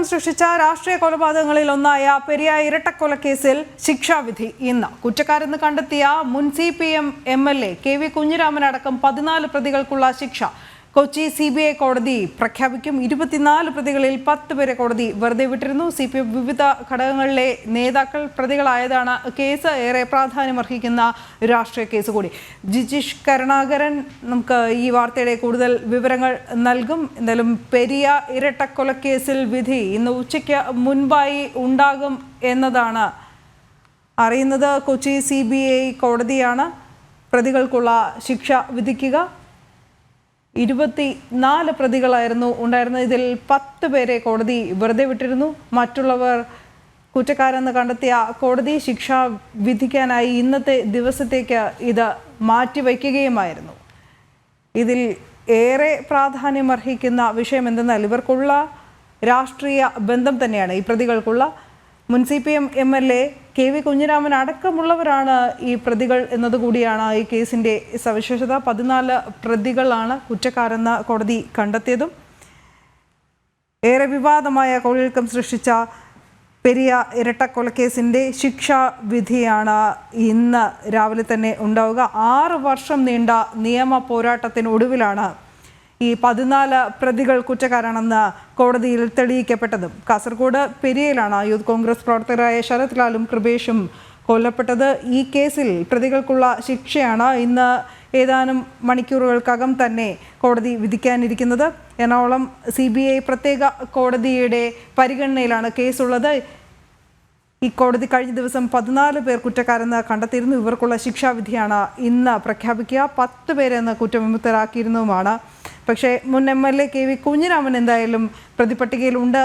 കൊള്ളയടക്കം സൃഷ്ടിച്ച രാഷ്ട്രീയ കൊലപാതകങ്ങളിൽ ഒന്നായ പെരിയ ഇരട്ടക്കൊലക്കേസിൽ ശിക്ഷാവിധി ഇന്ന്. കുറ്റക്കാരെന്ന് കണ്ടെത്തിയ മുൻ C P M M L A K V Kunhiraman അടക്കം പതിനാല് പ്രതികൾക്കുള്ള ശിക്ഷ. കൊച്ചി സി ബി ഐ കോടതി പ്രഖ്യാപിക്കും. ഇരുപത്തിനാല് പ്രതികളിൽ പത്ത് പേരെ കോടതി വെറുതെ വിട്ടിരുന്നു. സി പി എം വിവിധ ഘടകങ്ങളിലെ നേതാക്കൾ പ്രതികളായതാണ് കേസ്. ഏറെ പ്രാധാന്യമർഹിക്കുന്ന രാഷ്ട്രീയ കേസ് കൂടി. ജിജിഷ് കരുണാകരൻ നമുക്ക് ഈ വാർത്തയുടെ കൂടുതൽ വിവരങ്ങൾ നൽകും. എന്തായാലും പെരിയ ഇരട്ടക്കൊലക്കേസിൽ വിധി ഇന്ന് ഉച്ചയ്ക്ക് മുൻപായി ഉണ്ടാകും എന്നതാണ് അറിയുന്നത്. കൊച്ചി സി കോടതിയാണ് പ്രതികൾക്കുള്ള ശിക്ഷ വിധിക്കുക. ഇരുപത്തി നാല് പ്രതികളായിരുന്നു ഉണ്ടായിരുന്നത്. ഇതിൽ പത്ത് പേരെ കോടതി വെറുതെ വിട്ടിരുന്നു. മറ്റുള്ളവർ കുറ്റക്കാരെന്ന് കണ്ടെത്തിയ കോടതി ശിക്ഷ വിധിക്കാനായി ഇന്നത്തെ ദിവസത്തേക്ക് ഇത് മാറ്റിവെക്കുകയുമായിരുന്നു. ഇതിൽ ഏറെ പ്രാധാന്യമർഹിക്കുന്ന വിഷയം എന്തെന്നാൽ ഇവർക്കുള്ള രാഷ്ട്രീയ ബന്ധം തന്നെയാണ്. ഈ പ്രതികൾക്കുള്ള മുൻ C P M M L A K V Kunhiraman അടക്കമുള്ളവരാണ് ഈ പ്രതികൾ എന്നതുകൂടിയാണ് ഈ കേസിന്റെ സവിശേഷത. പതിനാല് പ്രതികളാണ് കുറ്റക്കാരെന്ന് കോടതി കണ്ടെത്തിയതും ഏറെ വിവാദമായ കോഴിക്കം സൃഷ്ടിച്ച പെരിയ ഇരട്ടക്കൊലക്കേസിന്റെ ശിക്ഷാവിധിയാണ് ഇന്ന് രാവിലെ തന്നെ ഉണ്ടാവുക. ആറ് വർഷം നീണ്ട നിയമ പോരാട്ടത്തിനൊടുവിലാണ് ഈ പതിനാല് പ്രതികൾ കുറ്റക്കാരാണെന്ന് കോടതിയിൽ തെളിയിക്കപ്പെട്ടതും. കാസർഗോഡ് പെരിയയിലാണ് യൂത്ത് കോൺഗ്രസ് പ്രവർത്തകരായ ശരത് ലാലും കൃപേഷും കൊല്ലപ്പെട്ടത്. ഈ കേസിൽ പ്രതികൾക്കുള്ള ശിക്ഷയാണ് ഇന്ന് ഏതാനും മണിക്കൂറുകൾക്കകം തന്നെ കോടതി വിധിക്കാനിരിക്കുന്നത്. എറണാകുളം സി ബി ഐ പ്രത്യേക കോടതിയുടെ പരിഗണനയിലാണ് കേസുള്ളത്. ഈ കോടതി കഴിഞ്ഞ ദിവസം പതിനാല് പേർ കുറ്റക്കാരെന്ന് കണ്ടെത്തിയിരുന്നു. ഇവർക്കുള്ള ശിക്ഷാവിധിയാണ് ഇന്ന് പ്രഖ്യാപിക്കുക. പത്ത് പേരെന്ന് കുറ്റവിമുക്തരാക്കിയിരുന്നതുമാണ് പക്ഷേ മുൻ M L A K V Kunhiraman എന്തായാലും പ്രതിപട്ടികയിലുണ്ട്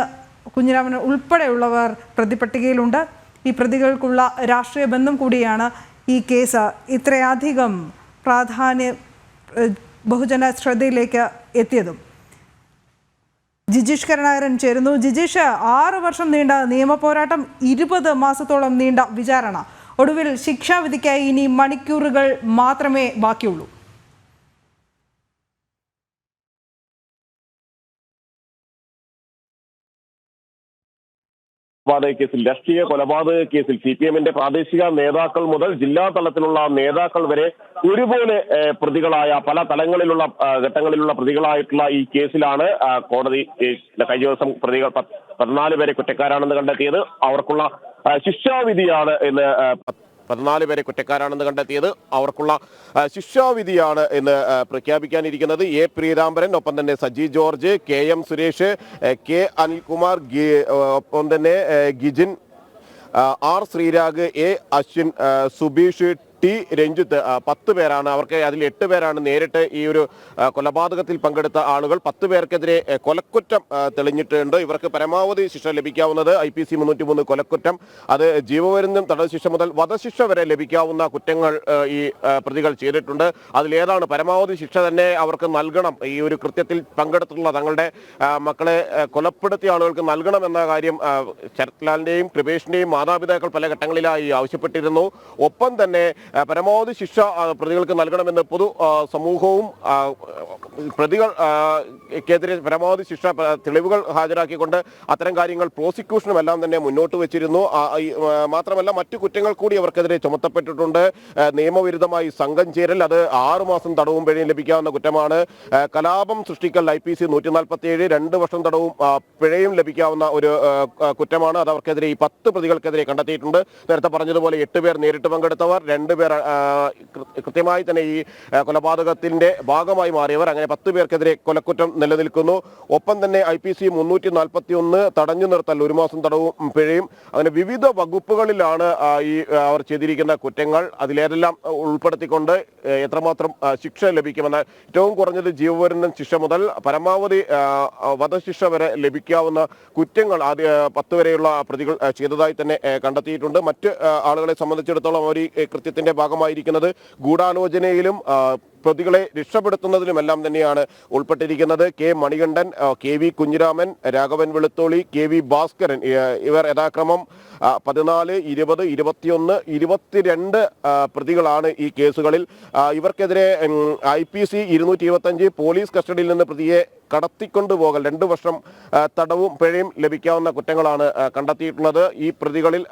കുഞ്ഞിരാമൻ ഉൾപ്പെടെയുള്ളവർ പ്രതിപട്ടികയിലുണ്ട് ഈ പ്രതികൾക്കുള്ള രാഷ്ട്രീയ ബന്ധം കൂടിയാണ് ഈ കേസ്. ഇത്രയധികം പ്രാധാന്യ ബഹുജന ശ്രദ്ധയിലേക്ക് എത്തിയതും. ജിജീഷ് കരുണാകരൻ ചേരുന്നു. ജിജീഷ് ആറു വർഷം നീണ്ട നിയമ പോരാട്ടം ഇരുപത് മാസത്തോളം നീണ്ട വിചാരണ. ഒടുവിൽ ശിക്ഷാവിധിക്കായി ഇനി മണിക്കൂറുകൾ മാത്രമേ ബാക്കിയുള്ളൂ. കൊലപാതക കേസിൽ രാഷ്ട്രീയ കൊലപാതക കേസിൽ സി പി എമ്മിന്റെ പ്രാദേശിക നേതാക്കൾ മുതൽ ജില്ലാ തലത്തിലുള്ള നേതാക്കൾ വരെ ഒരുപോലെ പ്രതികളായ പല തലങ്ങളിലുള്ള ഘട്ടങ്ങളിലുള്ള പ്രതികളായിട്ടുള്ള ഈ കേസിലാണ് കോടതി കഴിഞ്ഞ ദിവസം പ്രതികൾ പതിനാല് പേരെ കുറ്റക്കാരാണെന്ന് കണ്ടെത്തിയത്. അവർക്കുള്ള ശിക്ഷാവിധിയാണ് എന്ന് ആ, പതിനാല് പേരെ കുറ്റക്കാരാണെന്ന് കണ്ടെത്തിയത്. അവർക്കുള്ള ശിക്ഷാവിധിയാണ് എന്ന് ആ, പ്രഖ്യാപിക്കാനിരിക്കുന്നത്. എ പ്രീതാംബരൻ ഒപ്പം തന്നെ Saji George K M Suresh K Anilkumar ഒപ്പം തന്നെ Gijin R Sreerag A Ashwin Subeesh T Ranjith പത്ത് പേരാണ്. അവർക്ക് അതിൽ എട്ട് പേരാണ് നേരിട്ട് ഈ ഒരു കൊലപാതകത്തിൽ പങ്കെടുത്ത ആളുകൾ. പത്ത് പേർക്കെതിരെ കൊലക്കുറ്റം തെളിഞ്ഞിട്ടുണ്ട്. ഇവർക്ക് പരമാവധി ശിക്ഷ ലഭിക്കാവുന്നത് ഐ പി സി മുന്നൂറ്റി മൂന്ന് കൊലക്കുറ്റം. അത് ജീവപര്യന്തം തടവ് ശിക്ഷ മുതൽ വധശിക്ഷ വരെ ലഭിക്കാവുന്ന കുറ്റങ്ങൾ ഈ പ്രതികൾ ചെയ്തിട്ടുണ്ട്. അതിലേതാണ് പരമാവധി ശിക്ഷ തന്നെ അവർക്ക് നൽകണം? ഈ ഒരു കൃത്യത്തിൽ പങ്കെടുത്തിട്ടുള്ള തങ്ങളുടെ മക്കളെ കൊലപ്പെടുത്തിയ ആളുകൾക്ക് നൽകണം എന്ന കാര്യം ശരത്ലാലിന്റെയും കൃപേഷിന്റെയും മാതാപിതാക്കൾ പല ഘട്ടങ്ങളിലായി ആവശ്യപ്പെട്ടിരുന്നു. ഒപ്പം തന്നെ പരമാവധി ശിക്ഷ പ്രതികൾക്ക് നൽകണമെന്ന് പൊതു സമൂഹവും പ്രതികൾക്കെതിരെ പരമാവധി ശിക്ഷ തെളിവുകൾ ഹാജരാക്കിക്കൊണ്ട് അത്തരം കാര്യങ്ങൾ പ്രോസിക്യൂഷനും എല്ലാം തന്നെ മുന്നോട്ട് വെച്ചിരുന്നു. മാത്രമല്ല മറ്റു കുറ്റങ്ങൾ കൂടി അവർക്കെതിരെ ചുമത്തപ്പെട്ടിട്ടുണ്ട്. നിയമവിരുദ്ധമായി സംഘം ചേരൽ. അത് ആറുമാസം തടവും പിഴയും ലഭിക്കാവുന്ന കുറ്റമാണ്. കലാപം സൃഷ്ടിക്കൽ ഐ പി സി നൂറ്റി നാൽപ്പത്തി ഏഴ് രണ്ട് വർഷം തടവും പിഴയും ലഭിക്കാവുന്ന ഒരു കുറ്റമാണ്. അത് അവർക്കെതിരെ ഈ പത്ത് പ്രതികൾക്കെതിരെ കണ്ടെത്തിയിട്ടുണ്ട്. നേരത്തെ പറഞ്ഞതുപോലെ എട്ട് പേർ നേരിട്ട് പങ്കെടുത്തവർ രണ്ടുപേർ കൃ- കൃത്യമായി തന്നെ ഈ കൊലപാതകത്തിന്റെ ഭാഗമായി മാറിയവർ അങ്ങനെ പത്ത് പേർക്കെതിരെ കൊലക്കുറ്റം നിലനിൽക്കുന്നു. ഒപ്പം തന്നെ ഐ പി സി മുന്നൂറ്റി നാൽപ്പത്തി ഒന്ന് തടഞ്ഞു നിർത്തൽ ഒരു മാസം തടവും പിഴയും. അങ്ങനെ വിവിധ വകുപ്പുകളിലാണ് ഈ അവർ ചെയ്തിരിക്കുന്ന കുറ്റങ്ങൾ. അതിലേതെല്ലാം ഉൾപ്പെടുത്തിക്കൊണ്ട് എത്രമാത്രം ശിക്ഷ ലഭിക്കുമെന്ന് ഏറ്റവും കുറഞ്ഞത് ജീവപര്യന്തം ശിക്ഷ മുതൽ പരമാവധി വധശിക്ഷ വരെ ലഭിക്കാവുന്ന കുറ്റങ്ങൾ ആദ്യ പത്ത് വരെയുള്ള പ്രതികൾ ചെയ്തതായി തന്നെ കണ്ടെത്തിയിട്ടുണ്ട്. മറ്റ് ആളുകളെ സംബന്ധിച്ചിടത്തോളം അവർ ഈ ഏ, കൃത്യത്തിന്റെ ഭാഗമായിരിക്കുന്നത് ഗൂഢാലോചനയിലും പ്രതികളെ രക്ഷപ്പെടുത്തുന്നതിലുമെല്ലാം തന്നെയാണ് ഉൾപ്പെട്ടിരിക്കുന്നത്. K Manikandan K V Kunhiraman Raghavan Velutholi K V Bhaskaran ഇവർ യഥാക്രമം പതിനാല് ഇരുപത് ഇരുപത്തിയൊന്ന് ഇരുപത്തിരണ്ട് പ്രതികളാണ് ഈ കേസുകളിൽ. ഇവർക്കെതിരെ ഐ പി സി ഇരുന്നൂറ്റി ഇരുപത്തഞ്ച് പോലീസ് കസ്റ്റഡിയിൽ നിന്ന് പ്രതിയെ കടത്തിക്കൊണ്ടുപോകൽ രണ്ട് വർഷം തടവും പിഴയും ലഭിക്കാവുന്ന കുറ്റങ്ങളാണ് കണ്ടെത്തിയിട്ടുള്ളത്. ഈ പ്രതികളിൽ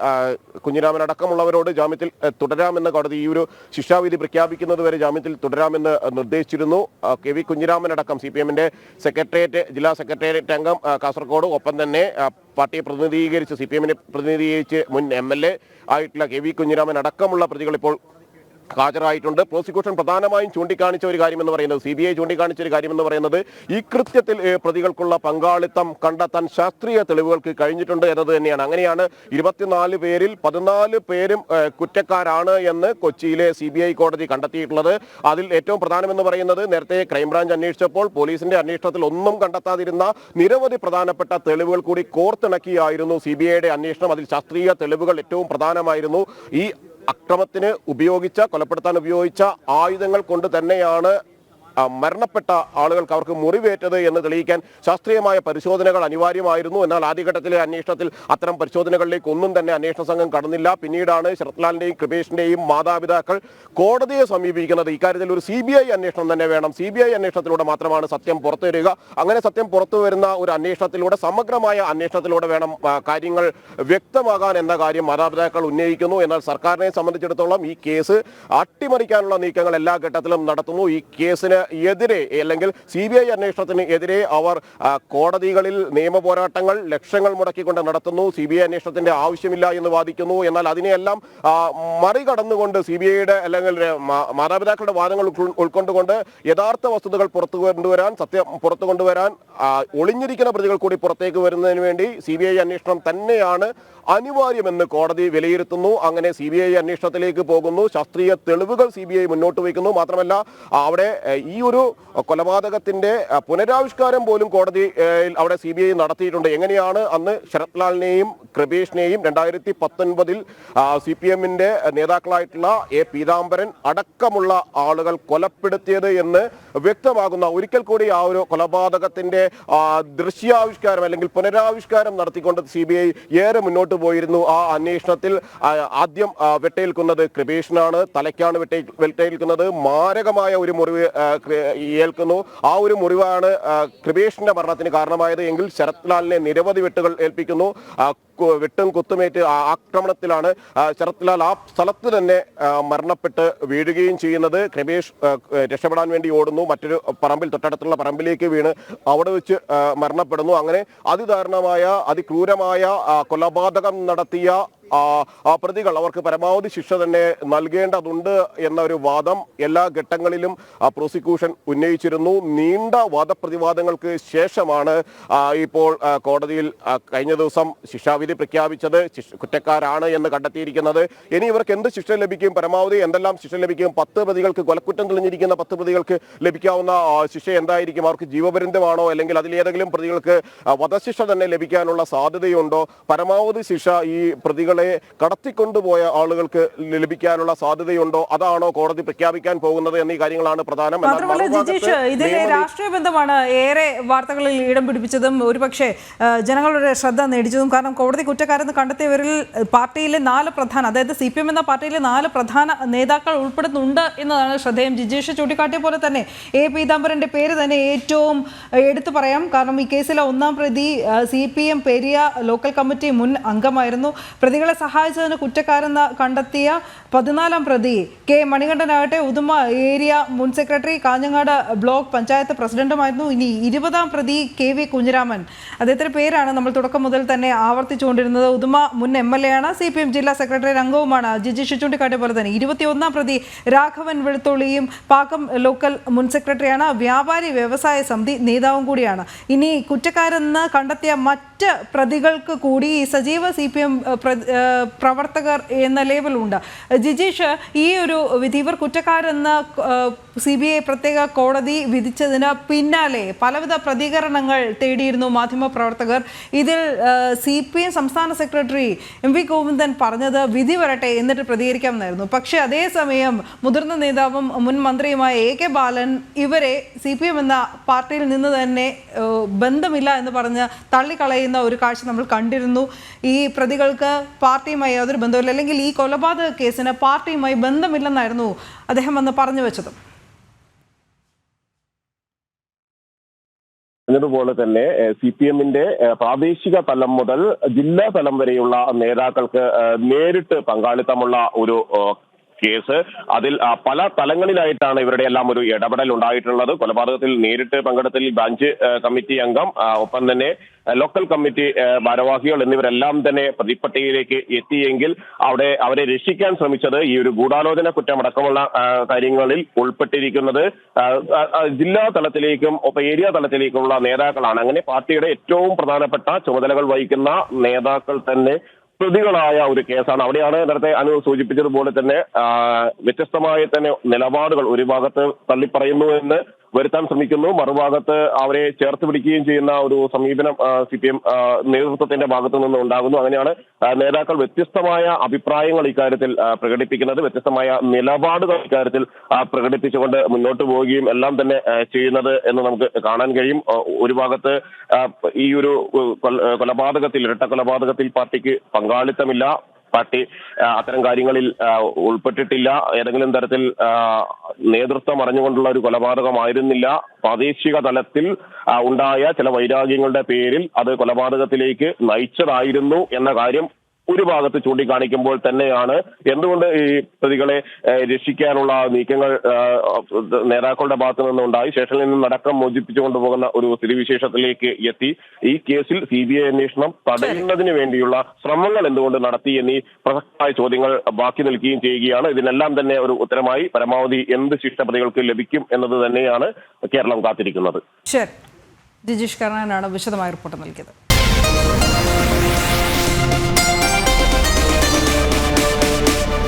കുഞ്ഞിരാമൻ അടക്കമുള്ളവരോട് ജാമ്യത്തിൽ തുടരാമെന്ന് കോടതി ഈ ഒരു ശിക്ഷാവിധി പ്രഖ്യാപിക്കുന്നതുവരെ ജാമ്യത്തിൽ തുടരാമെന്ന് നിർദ്ദേശിച്ചിരുന്നു. ആ, കെ വി കുഞ്ഞിരാമൻ അടക്കം സി പി എമ്മിന്റെ സെക്രട്ടേറിയറ്റ് ജില്ലാ സെക്രട്ടേറിയറ്റ് അംഗം കാസർഗോഡ്. ഒപ്പം തന്നെ പാർട്ടിയെ പ്രതിനിധീകരിച്ച് സി പി എമ്മിനെ പ്രതിനിധീകരിച്ച് മുൻ എം എൽ എ ആയിട്ടുള്ള കെ വി കുഞ്ഞിരാമൻ അടക്കമുള്ള പ്രതികൾ ഇപ്പോൾ ഹാജരായിട്ടുണ്ട്. പ്രോസിക്യൂഷൻ പ്രധാനമായും ചൂണ്ടിക്കാണിച്ച ഒരു കാര്യം എന്ന് പറയുന്നത് സി ബി ഐ ചൂണ്ടിക്കാണിച്ച ഒരു കാര്യം എന്ന് പറയുന്നത് ഈ കൃത്യത്തിൽ പ്രതികൾക്കുള്ള പങ്കാളിത്തം കണ്ടെത്താൻ ശാസ്ത്രീയ തെളിവുകൾക്ക് കഴിഞ്ഞിട്ടുണ്ട് എന്നത് തന്നെയാണ്. അങ്ങനെയാണ് ഇരുപത്തിനാല് പേരിൽ പതിനാല് പേരും കുറ്റക്കാരാണ് എന്ന് കൊച്ചിയിലെ സി ബി ഐ കോടതി കണ്ടെത്തിയിട്ടുള്ളത്. അതിൽ ഏറ്റവും പ്രധാനമെന്ന് പറയുന്നത് നേരത്തെ ക്രൈംബ്രാഞ്ച് അന്വേഷിച്ചപ്പോൾ പോലീസിന്റെ അന്വേഷണത്തിൽ ഒന്നും കണ്ടെത്താതിരുന്ന നിരവധി പ്രധാനപ്പെട്ട തെളിവുകൾ കൂടി കോർത്തിണക്കിയായിരുന്നു സി ബി ഐയുടെ അന്വേഷണം. അതിൽ ശാസ്ത്രീയ തെളിവുകൾ ഏറ്റവും പ്രധാനമായിരുന്നു. ഈ അക്രമത്തിന് ഉപയോഗിച്ച കൊലപ്പെടുത്താൻ ഉപയോഗിച്ച ആയുധങ്ങൾ കൊണ്ട് തന്നെയാണ് മരണപ്പെട്ട ആളുകൾക്ക് അവർക്ക് മുറിവേറ്റത് എന്ന് തെളിയിക്കാൻ ശാസ്ത്രീയമായ പരിശോധനകൾ അനിവാര്യമായിരുന്നു. എന്നാൽ ആദ്യഘട്ടത്തിലെ അന്വേഷണത്തിൽ അത്തരം പരിശോധനകളിലേക്ക് ഒന്നും തന്നെ അന്വേഷണ സംഘം കടന്നില്ല. പിന്നീടാണ് ശരത്ലാലിന്റെയും കൃപേഷിന്റെയും മാതാപിതാക്കൾ കോടതിയെ സമീപിക്കുന്നത്. ഇക്കാര്യത്തിൽ ഒരു സി അന്വേഷണം തന്നെ വേണം. സി അന്വേഷണത്തിലൂടെ മാത്രമാണ് സത്യം പുറത്തു വരിക അങ്ങനെ സത്യം പുറത്തു വരുന്ന ഒരു അന്വേഷണത്തിലൂടെ സമഗ്രമായ അന്വേഷണത്തിലൂടെ വേണം കാര്യങ്ങൾ വ്യക്തമാകാൻ എന്ന കാര്യം മാതാപിതാക്കൾ ഉന്നയിക്കുന്നു. എന്നാൽ സർക്കാരിനെ സംബന്ധിച്ചിടത്തോളം ഈ കേസ് അട്ടിമറിക്കാനുള്ള നീക്കങ്ങൾ എല്ലാ ഘട്ടത്തിലും നടത്തുന്നു. ഈ കേസിന് എതിരെ അല്ലെങ്കിൽ സി ബി ഐ അന്വേഷണത്തിന് എതിരെ അവർ കോടതികളിൽ നിയമ പോരാട്ടങ്ങൾ ലക്ഷങ്ങൾ മുടക്കിക്കൊണ്ട് നടത്തുന്നു. സി ബി ഐ അന്വേഷണത്തിന്റെ ആവശ്യമില്ല എന്ന് വാദിക്കുന്നു. എന്നാൽ അതിനെയെല്ലാം മറികടന്നുകൊണ്ട് സി ബി ഐയുടെ അല്ലെങ്കിൽ മാതാപിതാക്കളുടെ വാദങ്ങൾ ഉൾക്കൊണ്ടുകൊണ്ട് യഥാർത്ഥ വസ്തുതകൾ പുറത്തു കൊണ്ടുവരാൻ സത്യം പുറത്തു കൊണ്ടുവരാൻ ഒളിഞ്ഞിരിക്കുന്ന പ്രതികൾ കൂടി പുറത്തേക്ക് വരുന്നതിന് വേണ്ടി സി ബി ഐ അന്വേഷണം തന്നെയാണ് അനിവാര്യമെന്ന് കോടതി വിലയിരുത്തുന്നു. അങ്ങനെ സി ബി ഐ അന്വേഷണത്തിലേക്ക് പോകുന്നു. ശാസ്ത്രീയ തെളിവുകൾ സി ബി ഐ മുന്നോട്ട് വയ്ക്കുന്നു. മാത്രമല്ല അവിടെ ഈ ഒരു കൊലപാതകത്തിന്റെ പുനരാവിഷ്കാരം പോലും കോടതി അവിടെ സി നടത്തിയിട്ടുണ്ട്. എങ്ങനെയാണ് അന്ന് ശരത്ലാലിനെയും കൃപേഷിനെയും രണ്ടായിരത്തി പത്തൊൻപതിൽ സി പി എമ്മിന്റെ നേതാക്കളായിട്ടുള്ള എ പീതാംബരൻ അടക്കമുള്ള ആളുകൾ കൊലപ്പെടുത്തിയത് എന്ന് വ്യക്തമാകുന്ന ഒരിക്കൽ കൂടി ആ ഒരു കൊലപാതകത്തിന്റെ ദൃശ്യാവിഷ്കാരം അല്ലെങ്കിൽ പുനരാവിഷ്കാരം നടത്തിക്കൊണ്ട് സി ബി ഐ ഏറെ മുന്നോട്ട് പോയിരുന്നു. ആ അന്വേഷണത്തിൽ ആദ്യം വെട്ടേൽക്കുന്നത് കൃപേഷിനാണ് തലയ്ക്കാണ് വെട്ടേ വെട്ടേൽക്കുന്നത്. മാരകമായ ഒരു മുറിവ് ഏൽക്കുന്നു. ആ ഒരു മുറിവാണ് കൃപേഷിന്റെ മരണത്തിന് കാരണമായത് എങ്കിൽ ശരത്ലാലിനെ നിരവധി വെട്ടുകൾ ഏൽപ്പിക്കുന്നു. വെട്ടും കുത്തുമേറ്റ് ആക്രമണത്തിലാണ് ശരത്ലാൽ ആ സ്ഥലത്ത് തന്നെ മരണപ്പെട്ട് വീഴുകയും ചെയ്യുന്നത്. കൃപേഷ് രക്ഷപ്പെടാൻ വേണ്ടി ഓടുന്നു. മറ്റൊരു പറമ്പിൽ തൊട്ടടുത്തുള്ള പറമ്പിലേക്ക് വീണ് അവിടെ വെച്ച് മരണപ്പെടുന്നു. അങ്ങനെ അതിദാരുണമായ അതിക്രൂരമായ കൊലപാതകം നടത്തിയ പ്രതികൾ അവർക്ക് പരമാവധി ശിക്ഷ തന്നെ നൽകേണ്ടതുണ്ട് എന്ന ഒരു വാദം എല്ലാ ഘട്ടങ്ങളിലും പ്രോസിക്യൂഷൻ ഉന്നയിച്ചിരുന്നു. നീണ്ട വാദപ്രതിവാദങ്ങൾക്ക് ശേഷമാണ് ഇപ്പോൾ കോടതിയിൽ കഴിഞ്ഞ ദിവസം ശിക്ഷാവിധി പ്രഖ്യാപിച്ചത്. കുറ്റക്കാരാണ് എന്ന് കണ്ടെത്തിയിരിക്കുന്നത്. ഇനി ഇവർക്ക് എന്ത് ശിക്ഷ ലഭിക്കും? പരമാവധി എന്തെല്ലാം ശിക്ഷ ലഭിക്കും? പത്ത് പ്രതികൾക്ക് കൊലക്കുറ്റം തെളിഞ്ഞിരിക്കുന്ന പത്ത് പ്രതികൾക്ക് ലഭിക്കാവുന്ന ശിക്ഷ എന്തായിരിക്കും? അവർക്ക് ജീവപര്യന്തമാണോ? അല്ലെങ്കിൽ അതിലേതെങ്കിലും പ്രതികൾക്ക് വധശിക്ഷ തന്നെ ലഭിക്കാനുള്ള സാധ്യതയുണ്ടോ? പരമാവധി ശിക്ഷ ഈ പ്രതികളെ കടത്തിക്കൊണ്ടുപോയ ആളുകൾക്ക് ലഭിക്കാനുള്ള സാധ്യതയുണ്ടോ? അതാണോ കോടതി പ്രഖ്യാപിക്കാൻ പോകുന്നത് എന്നീ കാര്യങ്ങളാണ് പ്രധാനം. മാത്രമല്ല ജിജീഷ് ഇതിലെ രാഷ്ട്രീയ ബന്ധമാണ് ഏറെ വാർത്തകളിൽ ഇടം പിടിപ്പിച്ചതും ഒരുപക്ഷെ ജനങ്ങളുടെ ശ്രദ്ധ നേടിച്ചതും. കാരണം കോടതി കുറ്റക്കാരെന്ന് കണ്ടെത്തിയവരിൽ പാർട്ടിയിലെ നാല് പ്രധാന അതായത് സി പി എം എന്ന പാർട്ടിയിലെ നാല് പ്രധാന നേതാക്കൾ ഉൾപ്പെടുന്നുണ്ട് എന്നതാണ് ശ്രദ്ധേയം. ജിജീഷ് ചൂണ്ടിക്കാട്ടിയ പോലെ തന്നെ എ. പീതാംബരന്റെ പേര് തന്നെ ഏറ്റവും എടുത്തു പറയാം. കാരണം ഈ കേസിലെ ഒന്നാം പ്രതി C P M Periya local committee മുൻ അംഗമായിരുന്നു. പ്രതികളെ സഹായിച്ചതിന് കുറ്റക്കാരെന്ന് കണ്ടെത്തിയ പതിനാലാം പ്രതി കെ മണികണ്ഠനാകട്ടെ ഉദുമ ഏരിയ മുൻ സെക്രട്ടറി കാഞ്ഞങ്ങാട് ബ്ലോക്ക് പഞ്ചായത്ത് പ്രസിഡന്റുമായിരുന്നു. ഇനി ഇരുപതാം പ്രതി കെ വി കുഞ്ഞിരാമൻ. അദ്ദേഹത്തിന്റെ പേരാണ് നമ്മൾ തുടക്കം മുതൽ തന്നെ ആവർത്തിച്ചുകൊണ്ടിരുന്നത്. ഉദുമ മുൻ എം എൽ എ ആണ്. സി പി എം ജില്ലാ സെക്രട്ടറി അംഗവുമാണ് ജിജി ചൂണ്ടിക്കാട്ടിയ പോലെ തന്നെ ഇരുപത്തിയൊന്നാം പ്രതി രാഘവൻ വെളുത്തുള്ളിയും പാക്കം ലോക്കൽ മുൻ സെക്രട്ടറിയാണ്. വ്യാപാരി വ്യവസായ സമിതി നേതാവും കൂടിയാണ്. ഇനി കുറ്റക്കാരെന്ന് കണ്ടെത്തിയ മറ്റ് പ്രതികൾക്ക് കൂടി സജീവ സി പി എം പ്രവർത്തകർ എന്ന ലേബലുണ്ട്. ജിജീഷ് ഈ ഒരു വിധി ഇവർ കുറ്റക്കാരെന്ന് സി ബി ഐ പ്രത്യേക കോടതി വിധിച്ചതിന് പിന്നാലെ പലവിധ പ്രതികരണങ്ങൾ തേടിയിരുന്നു മാധ്യമപ്രവർത്തകർ ഇതിൽ സി പി എം സംസ്ഥാന സെക്രട്ടറി എം വി ഗോവിന്ദൻ പറഞ്ഞത് വിധി വരട്ടെ എന്നിട്ട് പ്രതികരിക്കാമെന്നായിരുന്നു. പക്ഷേ അതേസമയം മുതിർന്ന നേതാവും മുൻ മന്ത്രിയുമായ എ കെ ബാലൻ ഇവരെ സി പി എം എന്ന പാർട്ടിയിൽ നിന്ന് തന്നെ ബന്ധമില്ല എന്ന് പറഞ്ഞ് തള്ളിക്കളയുന്ന ഒരു കാഴ്ച നമ്മൾ കണ്ടിരുന്നു. ഈ പ്രതികൾക്ക് പാർട്ടിയുമായി യാതൊരു ബന്ധമില്ല അല്ലെങ്കിൽ ഈ കൊലപാതക കേസിന് പാർട്ടിയുമായി ബന്ധമില്ലെന്നായിരുന്നു അദ്ദേഹം അന്ന് പറഞ്ഞു വെച്ചത്. പറഞ്ഞതുപോലെ തന്നെ സി പി എമ്മിന്റെ പ്രാദേശിക തലം മുതൽ ജില്ലാ തലം വരെയുള്ള നേതാക്കൾക്ക് നേരിട്ട് പങ്കാളിത്തമുള്ള ഒരു കേസ്. അതിൽ പല തലങ്ങളിലായിട്ടാണ് ഇവരുടെ എല്ലാം ഒരു ഇടപെടൽ ഉണ്ടായിട്ടുള്ളത്. കൊലപാതകത്തിൽ നേരിട്ട് പങ്കെടുത്തിൽ ബ്രാഞ്ച് കമ്മിറ്റി അംഗം ഒപ്പം തന്നെ ലോക്കൽ കമ്മിറ്റി ഭാരവാഹികൾ എന്നിവരെല്ലാം തന്നെ പ്രതിപ്പട്ടികയിലേക്ക് എത്തിയെങ്കിൽ അവിടെ അവരെ രക്ഷിക്കാൻ ശ്രമിച്ചത് ഈ ഒരു ഗൂഢാലോചന കുറ്റമടക്കമുള്ള കാര്യങ്ങളിൽ ഉൾപ്പെട്ടിരിക്കുന്നത് ജില്ലാ തലത്തിലേക്കും ഒപ്പം ഏരിയ തലത്തിലേക്കുമുള്ള നേതാക്കളാണ്. അങ്ങനെ പാർട്ടിയുടെ ഏറ്റവും പ്രധാനപ്പെട്ട ചുമതലകൾ വഹിക്കുന്ന നേതാക്കൾ തന്നെ പ്രതികളായ ഒരു കേസാണ്. അവിടെയാണ് നേരത്തെ അനു സൂചിപ്പിച്ചതുപോലെ തന്നെ വ്യത്യസ്തമായ തന്നെ നിലപാടുകൾ ഒരു ഭാഗത്ത് തള്ളിപ്പറയുന്നു എന്ന് വരുത്താൻ ശ്രമിക്കുന്നു. മറുഭാഗത്ത് അവരെ ചേർത്ത് പിടിക്കുകയും ചെയ്യുന്ന ഒരു സമീപനം സി പി എം നേതൃത്വത്തിന്റെ ഭാഗത്തു നിന്ന് ഉണ്ടാകുന്നു. അങ്ങനെയാണ് നേതാക്കൾ വ്യത്യസ്തമായ അഭിപ്രായങ്ങൾ ഇക്കാര്യത്തിൽ പ്രകടിപ്പിക്കുന്നത് വ്യത്യസ്തമായ നിലപാടുകൾ ഇക്കാര്യത്തിൽ പ്രകടിപ്പിച്ചുകൊണ്ട് മുന്നോട്ട് പോവുകയും എല്ലാം തന്നെ ചെയ്യുന്നത് എന്ന് നമുക്ക് കാണാൻ കഴിയും. ഒരു ഭാഗത്ത് ഈ ഒരു കൊലപാതകത്തിൽ ഇരട്ട കൊലപാതകത്തിൽ പാർട്ടിക്ക് പങ്കാളിത്തമില്ല. പാർട്ടി അത്തരം കാര്യങ്ങളിൽ ഉൾപ്പെട്ടിട്ടില്ല. ഏതെങ്കിലും തരത്തിൽ നേതൃത്വം അറിഞ്ഞുകൊണ്ടുള്ള ഒരു കൊലപാതകമായിരുന്നില്ല. പ്രാദേശിക തലത്തിൽ ഉണ്ടായ ചില വൈരാഗ്യങ്ങളുടെ പേരിൽ അത് കൊലപാതകത്തിലേക്ക് നയിച്ചതായിരുന്നു എന്ന കാര്യം ഒരു ഭാഗത്ത് ചൂണ്ടിക്കാണിക്കുമ്പോൾ തന്നെയാണ് എന്തുകൊണ്ട് ഈ പ്രതികളെ രക്ഷിക്കാനുള്ള നീക്കങ്ങൾ നേതാക്കളുടെ ഭാഗത്തു നിന്നുണ്ടായി? സ്റ്റേഷനിൽ നിന്നും അടക്കം മോചിപ്പിച്ചു കൊണ്ടുപോകുന്ന ഒരു സ്ഥിതിവിശേഷത്തിലേക്ക് എത്തി. ഈ കേസിൽ സി ബി ഐ അന്വേഷണം തടയുന്നതിന് വേണ്ടിയുള്ള ശ്രമങ്ങൾ എന്തുകൊണ്ട് നടത്തി എന്നീ പ്രസക്തമായ ചോദ്യങ്ങൾ ബാക്കി നിൽക്കുകയും ചെയ്യുകയാണ്. ഇതിനെല്ലാം തന്നെ ഒരു ഉത്തരമായി പരമാവധി എന്ത് ശിക്ഷ പ്രതികൾക്ക് ലഭിക്കും എന്നത് തന്നെയാണ് കേരളം കാത്തിരിക്കുന്നത്. ജിജീഷ് കർണനാണ് വിശദമായ റിപ്പോർട്ട് നൽകിയത്.